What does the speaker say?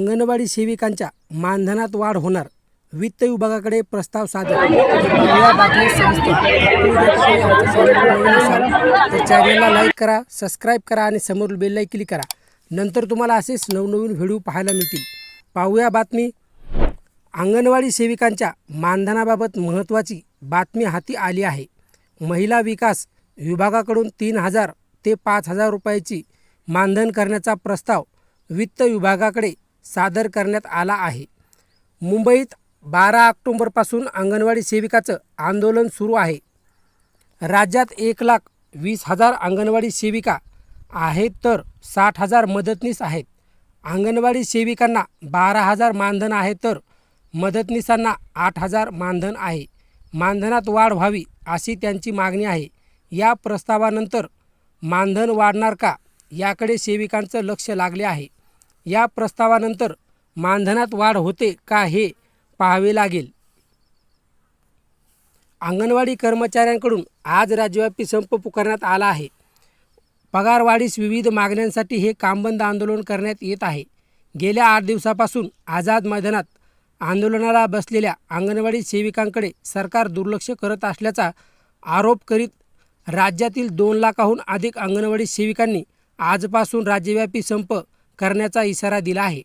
अंगणवाडी सेविकांच्या मानधनात वाढ होणार. वित्त विभागाकडे प्रस्ताव सादर. या बातमी संस्था तर चॅनलला लाईक करा सबस्क्राईब करा आणि समोर बेलला क्लिक करा. नंतर तुम्हाला असेच नवनवीन व्हिडिओ पाहायला मिळतील. पाहूया बातमी. अंगणवाडी सेविकांच्या मानधनाबाबत महत्त्वाची बातमी हाती आली आहे. महिला विकास विभागाकडून तीन हजार ते पाच हजार रुपयाची मानधन करण्याचा प्रस्ताव वित्त विभागाकडे सादर करण्यात आला आहे. मुंबईत बारा ऑक्टोंबरपासून अंगणवाडी सेविकाचं आंदोलन सुरू आहे. राज्यात एक लाख वीस हजार अंगणवाडी सेविका आहेत तर साठ हजार मदतनीस आहेत. अंगणवाडी सेविकांना बारा हजार मानधन आहे तर मदतनीसांना आठ हजार मानधन आहे. मानधनात वाढ व्हावी अशी त्यांची मागणी आहे. या प्रस्तावानंतर मानधन वाढणार का याकडे सेविकांचं लक्ष लागले आहे. या प्रस्तावानंतर मानधनात वाढ होते का हे पाहावे लागेल. अंगणवाडी कर्मचाऱ्यांकडून आज राज्यव्यापी संप पुकारण्यात आला आहे. पगारवाढीस विविध मागण्यांसाठी हे कामबंद आंदोलन करण्यात येत आहे. गेल्या आठ दिवसापासून आझाद मैदानात आंदोलनाला बसलेल्या अंगणवाडी सेविकांकडे सरकार दुर्लक्ष करत असल्याचा आरोप करीत राज्यातील दोन लाखाहून अधिक अंगणवाडी सेविकांनी आजपासून राज्यव्यापी संप करण्याचा इशारा दिला आहे.